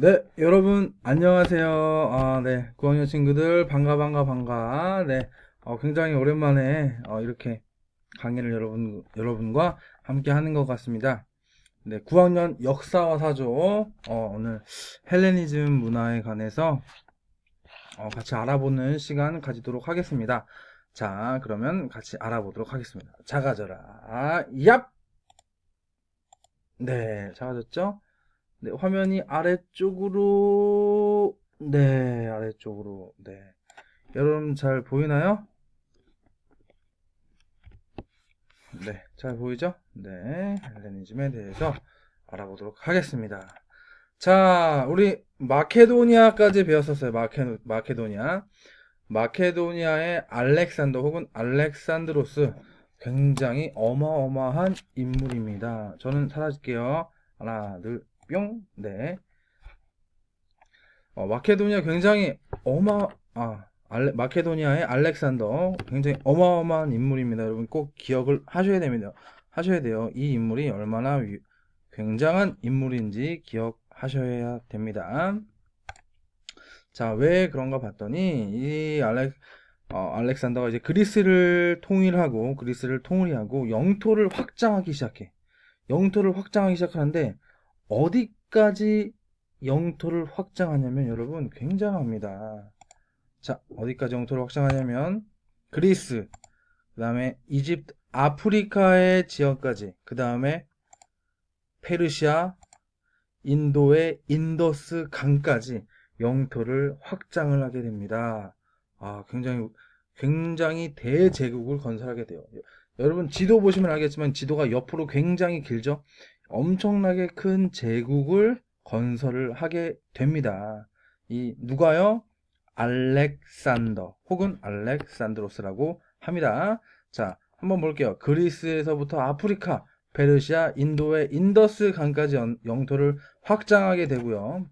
네, 여러분 안녕하세요. 아, 네, 9학년 친구들 반가 반가 반가. 네, 어, 굉장히 오랜만에 어, 이렇게 강의를 여러분 여러분과 함께 하는 것 같습니다. 네, 9학년 역사와 사조 어, 오늘 헬레니즘 문화에 관해서 어, 같이 알아보는 시간 가지도록 하겠습니다. 자, 그러면 같이 알아보도록 하겠습니다. 작아져라. 얍! 네, 작아졌죠? 네, 화면이 아래쪽으로, 네, 아래쪽으로, 네. 여러분 잘 보이나요? 네, 잘 보이죠? 네, 헬레니즘에 대해서 알아보도록 하겠습니다. 자, 우리 마케도니아까지 배웠었어요. 마케, 마케도니아. 마케도니아의 알렉산더 혹은 알렉산드로스 굉장히 어마어마한 인물입니다. 저는 사라질게요. 하나, 둘, 뿅. 네. 어, 마케도니아 굉장히 어마, 아, 알레, 마케도니아의 알렉산더 굉장히 어마어마한 인물입니다. 여러분 꼭 기억을 하셔야 됩니다. 하셔야 돼요. 이 인물이 얼마나 위, 굉장한 인물인지 기억하셔야 됩니다. 자, 왜 그런가 봤더니 이 알렉 어, 알렉산더가 이제 그리스를 통일하고 그리스를 통일하고 영토를 확장하기 시작해. 영토를 확장하기 시작하는데 어디까지 영토를 확장하냐면 여러분 굉장합니다. 자, 어디까지 영토를 확장하냐면 그리스, 그 다음에 이집트, 아프리카의 지역까지, 그 다음에 페르시아, 인도의 인더스 강까지 영토를 확장을 하게 됩니다. 아, 굉장히 굉장히 대제국을 건설하게 돼요. 여러분 지도 보시면 알겠지만 지도가 옆으로 굉장히 길죠. 엄청나게 큰 제국을 건설을 하게 됩니다. 이 누가요? 알렉산더 혹은 알렉산드로스라고 합니다. 자, 한번 볼게요. 그리스에서부터 아프리카, 페르시아, 인도의 인더스 강까지 영토를 확장하게 되고요.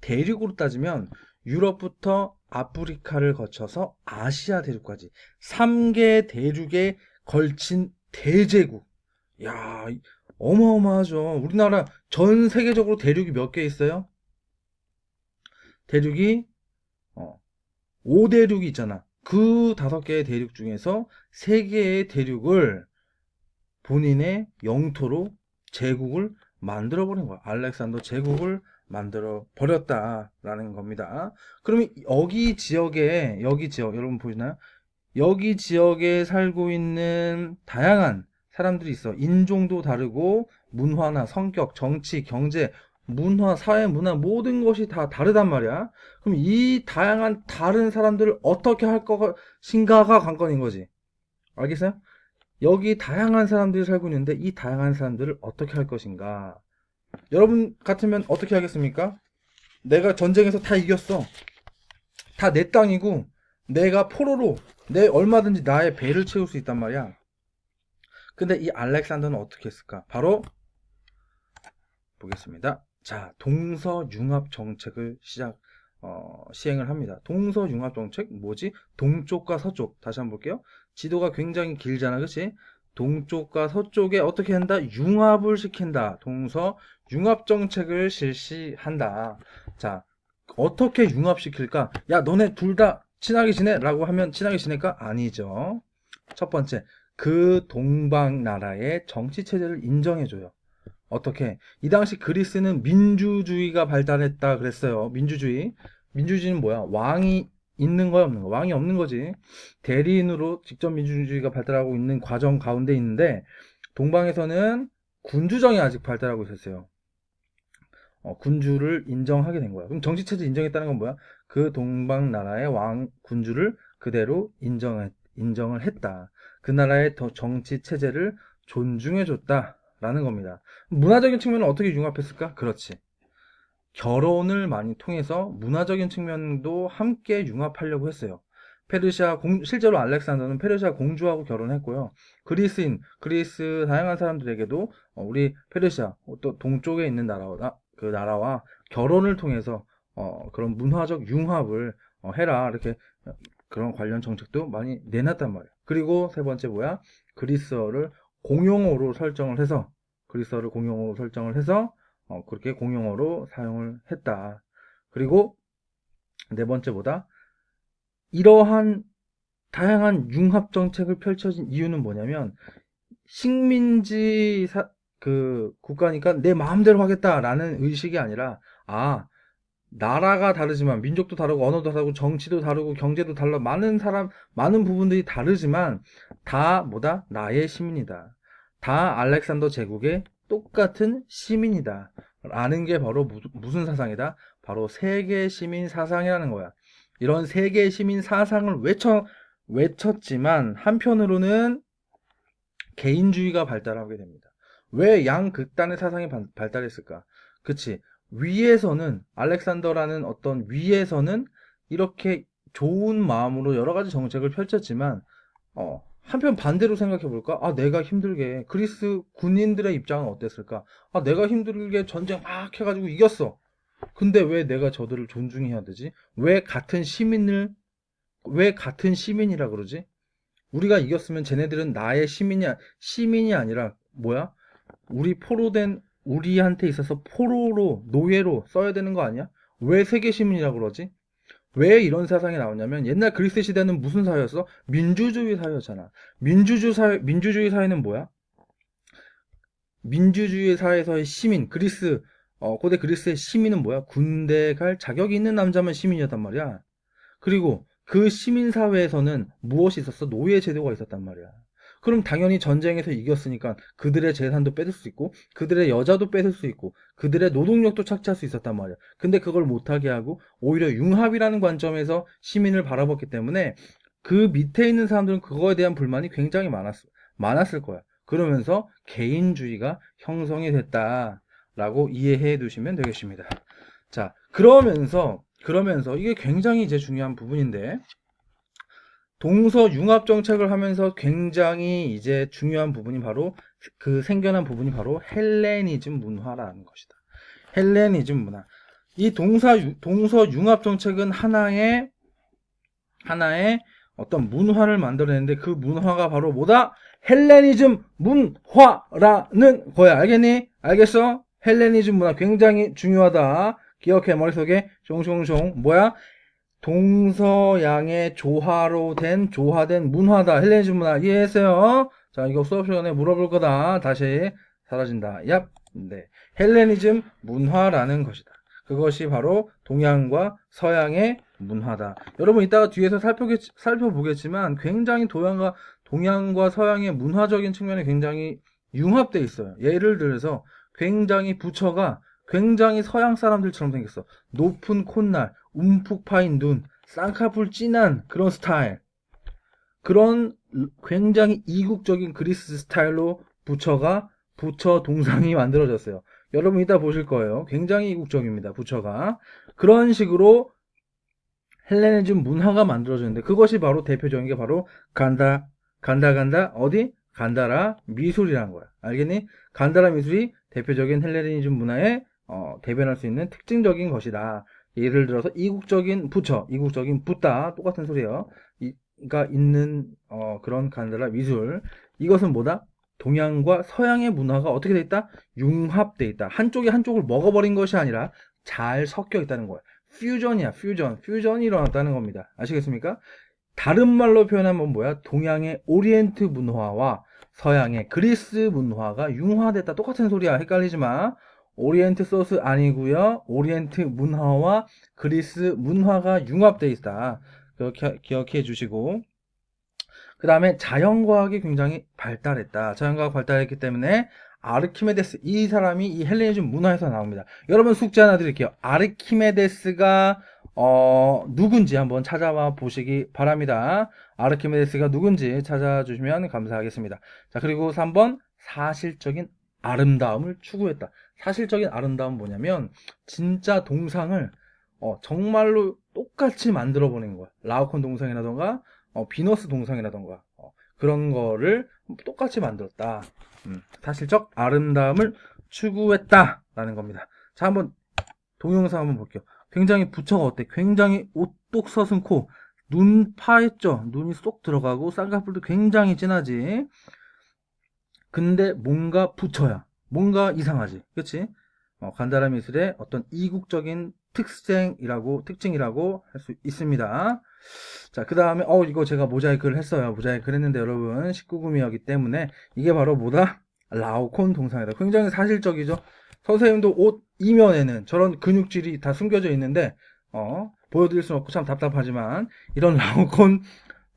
대륙으로 따지면 유럽부터 아프리카를 거쳐서 아시아 대륙까지 3개 대륙에 걸친 대제국. 야, 어마어마하죠. 우리나라 전 세계적으로 대륙이 몇 개 있어요? 대륙이 어, 5대륙이 있잖아. 그 다섯 개의 대륙 중에서 세 개의 대륙을 본인의 영토로 제국을 만들어 버린 거야. 알렉산더 제국을 만들어 버렸다라는 겁니다. 그러면 여기 지역에 여기 지역 여러분 보시나요? 여기 지역에 살고 있는 다양한 사람들이 있어. 인종도 다르고 문화나 성격, 정치, 경제, 문화, 사회, 문화 모든 것이 다 다르단 말이야. 그럼 이 다양한 다른 사람들을 어떻게 할 것인가가 관건인 거지. 알겠어요? 여기 다양한 사람들이 살고 있는데 이 다양한 사람들을 어떻게 할 것인가. 여러분 같으면 어떻게 하겠습니까? 내가 전쟁에서 다 이겼어. 다 내 땅이고 내가 포로로 내 얼마든지 나의 배를 채울 수 있단 말이야. 근데 이 알렉산더는 어떻게 했을까? 바로 보겠습니다. 자, 동서융합 정책을 시작 어, 시행을 합니다. 동서융합 정책 뭐지? 동쪽과 서쪽 다시 한번 볼게요. 지도가 굉장히 길잖아, 그렇지? 동쪽과 서쪽에 어떻게 한다? 융합을 시킨다. 동서 융합 정책을 실시한다. 자, 어떻게 융합시킬까? 야, 너네 둘 다 친하게 지내? 라고 하면 친하게 지낼까? 아니죠. 첫 번째, 그 동방 나라의 정치 체제를 인정해 줘요. 어떻게? 이 당시 그리스는 민주주의가 발달했다 그랬어요. 민주주의. 민주주의는 뭐야? 왕이 있는 거야 없는 거? 왕이 없는 거지. 대리인으로 직접 민주주의가 발달하고 있는 과정 가운데 있는데 동방에서는 군주정이 아직 발달하고 있었어요. 어, 군주를 인정하게 된 거야. 그럼 정치체제 인정했다는 건 뭐야? 그 동방 나라의 왕 군주를 그대로 인정 인정을 했다. 그 나라의 더 정치 체제를 존중해 줬다라는 겁니다. 문화적인 측면은 어떻게 융합했을까? 그렇지. 결혼을 많이 통해서 문화적인 측면도 함께 융합하려고 했어요. 페르시아 공, 실제로 알렉산더는 페르시아 공주하고 결혼했고요. 그리스인, 그리스 다양한 사람들에게도 어, 우리 페르시아 또 동쪽에 있는 나라와 그 나라와 결혼을 통해서 어, 그런 문화적 융합을 어, 해라 이렇게 그런 관련 정책도 많이 내놨단 말이에요. 그리고 세 번째 뭐야? 그리스어를 공용어로 설정을 해서 그리스어를 공용어로 설정을 해서 어, 그렇게 공용어로 사용을 했다. 그리고 네 번째보다 이러한 다양한 융합 정책을 펼쳐진 이유는 뭐냐면 식민지 사- 그 국가니까 내 마음대로 하겠다라는 의식이 아니라 아 나라가 다르지만 민족도 다르고 언어도 다르고 정치도 다르고 경제도 달라 많은 사람 많은 부분들이 다르지만 다 뭐다 나의 시민이다 다 알렉산더 제국의 똑같은 시민이다 라는 게 바로 무, 무슨 사상이다 바로 세계 시민 사상이라는 거야 이런 세계 시민 사상을 외쳐 외쳤지만 한편으로는 개인주의가 발달하게 됩니다. 왜 양 극단의 사상이 발- 발달했을까? 그치. 위에서는, 알렉산더라는 어떤 위에서는 이렇게 좋은 마음으로 여러 가지 정책을 펼쳤지만, 어, 한편 반대로 생각해 볼까? 아, 내가 힘들게, 그리스 군인들의 입장은 어땠을까? 아, 내가 힘들게 전쟁 막 해가지고 이겼어. 근데 왜 내가 저들을 존중해야 되지? 왜 같은 시민을, 왜 같은 시민이라 그러지? 우리가 이겼으면 쟤네들은 나의 시민이, 아- 시민이 아니라, 뭐야? 우리 포로된, 우리한테 있어서 포로로, 노예로 써야 되는 거 아니야? 왜 세계 시민이라고 그러지? 왜 이런 사상이 나오냐면, 옛날 그리스 시대는 무슨 사회였어? 민주주의 사회였잖아. 민주주의 사회, 민주주의 사회는 뭐야? 민주주의 사회에서의 시민, 그리스, 어, 고대 그리스의 시민은 뭐야? 군대 갈 자격이 있는 남자만 시민이었단 말이야. 그리고 그 시민 사회에서는 무엇이 있었어? 노예 제도가 있었단 말이야. 그럼 당연히 전쟁에서 이겼으니까 그들의 재산도 뺏을 수 있고, 그들의 여자도 뺏을 수 있고, 그들의 노동력도 착취할 수 있었단 말이야. 근데 그걸 못하게 하고, 오히려 융합이라는 관점에서 시민을 바라봤기 때문에 그 밑에 있는 사람들은 그거에 대한 불만이 굉장히 많았, 많았을 거야. 그러면서 개인주의가 형성이 됐다라고 이해해 두시면 되겠습니다. 자, 그러면서, 그러면서 이게 굉장히 이제 중요한 부분인데, 동서 융합 정책을 하면서 굉장히 이제 중요한 부분이 바로 그 생겨난 부분이 바로 헬레니즘 문화라는 것이다. 헬레니즘 문화. 이 동사 유- 동서 융합 정책은 하나의 하나의 어떤 문화를 만들어내는데 그 문화가 바로 뭐다? 헬레니즘 문화라는 거야. 알겠니? 알겠어? 헬레니즘 문화 굉장히 중요하다. 기억해 머릿속에 숑숑숑 뭐야? 동서양의 조화로 된 조화된 문화다. 헬레니즘 문화 이해했어요? 자, 이거 수업 시간에 물어볼 거다. 다시 사라진다. 얍. 네. 헬레니즘 문화라는 것이다. 그것이 바로 동양과 서양의 문화다. 여러분 이따가 뒤에서 살펴보겠, 살펴보겠지만 굉장히 동양과 동양과 서양의 문화적인 측면에 굉장히 융합돼 있어요. 예를 들어서 굉장히 부처가 굉장히 서양 사람들처럼 생겼어. 높은 콧날, 움푹 파인 눈, 쌍꺼풀 진한 그런 스타일. 그런 굉장히 이국적인 그리스 스타일로 부처가 부처 동상이 만들어졌어요. 여러분 이따 보실 거예요. 굉장히 이국적입니다. 부처가. 그런 식으로 헬레니즘 문화가 만들어졌는데 그것이 바로 대표적인 게 바로 간다 간다 간다 어디 간다라 미술이라는 거야. 알겠니? 간다라 미술이 대표적인 헬레니즘 문화의 어, 대변할 수 있는 특징적인 것이다. 예를 들어서 이국적인 부처, 이국적인 붓다 똑같은 소리예요. 가 있는 어, 그런 간다라 미술. 이것은 뭐다? 동양과 서양의 문화가 어떻게 돼 있다? 융합돼 있다. 한쪽이 한쪽을 먹어버린 것이 아니라 잘 섞여 있다는 거야. 퓨전이야, 퓨전. 퓨전이 일어났다는 겁니다. 아시겠습니까? 다른 말로 표현하면 뭐야? 동양의 오리엔트 문화와 서양의 그리스 문화가 융화됐다. 똑같은 소리야. 헷갈리지 마. 오리엔트 소스 아니고요. 오리엔트 문화와 그리스 문화가 융합돼 있다. 그렇게 기억해 주시고 그 다음에 자연과학이 굉장히 발달했다. 자연과학 발달했기 때문에 아르키메데스 이 사람이 이 헬레니즘 문화에서 나옵니다. 여러분 숙제 하나 드릴게요. 아르키메데스가 어, 누군지 한번 찾아와 보시기 바랍니다. 아르키메데스가 누군지 찾아주시면 감사하겠습니다. 자, 그리고 3번 사실적인 아름다움을 추구했다. 사실적인 아름다움은 뭐냐면 진짜 동상을 어, 정말로 똑같이 만들어 보는 거야. 라오콘 동상이라던가 어, 비너스 동상이라던가 어, 그런 거를 똑같이 만들었다. 음, 사실적 아름다움을 추구했다라는 겁니다. 자, 한번 동영상 한번 볼게요. 굉장히 부처가 어때? 굉장히 오똑 서슴 코, 눈 파였죠? 눈이 쏙 들어가고 쌍꺼풀도 굉장히 진하지. 근데 뭔가 부처야. 뭔가 이상하지. 그치? 어, 어, 간다라 미술의 어떤 이국적인 특징이라고 특징이라고 할 수 있습니다. 자, 그 다음에 어 이거 제가 모자이크를 했어요. 모자이크를 했는데 여러분 19금이었기 때문에 이게 바로 뭐다? 라오콘 동상이다. 굉장히 사실적이죠. 선생님도 옷 이면에는 저런 근육질이 다 숨겨져 있는데 어, 보여드릴 수는 없고 참 답답하지만 이런 라오콘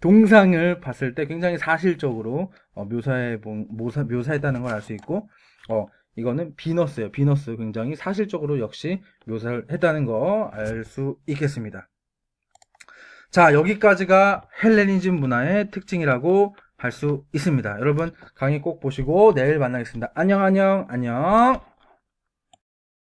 동상을 봤을 때 굉장히 사실적으로 어, 묘사해 본 묘사, 묘사했다는 걸 알 수 있고 어, 이거는 비너스예요. 비너스 굉장히 사실적으로 역시 묘사를 했다는 거 알 수 있겠습니다. 자, 여기까지가 헬레니즘 문화의 특징이라고 할 수 있습니다. 여러분 강의 꼭 보시고 내일 만나겠습니다. 안녕 안녕 안녕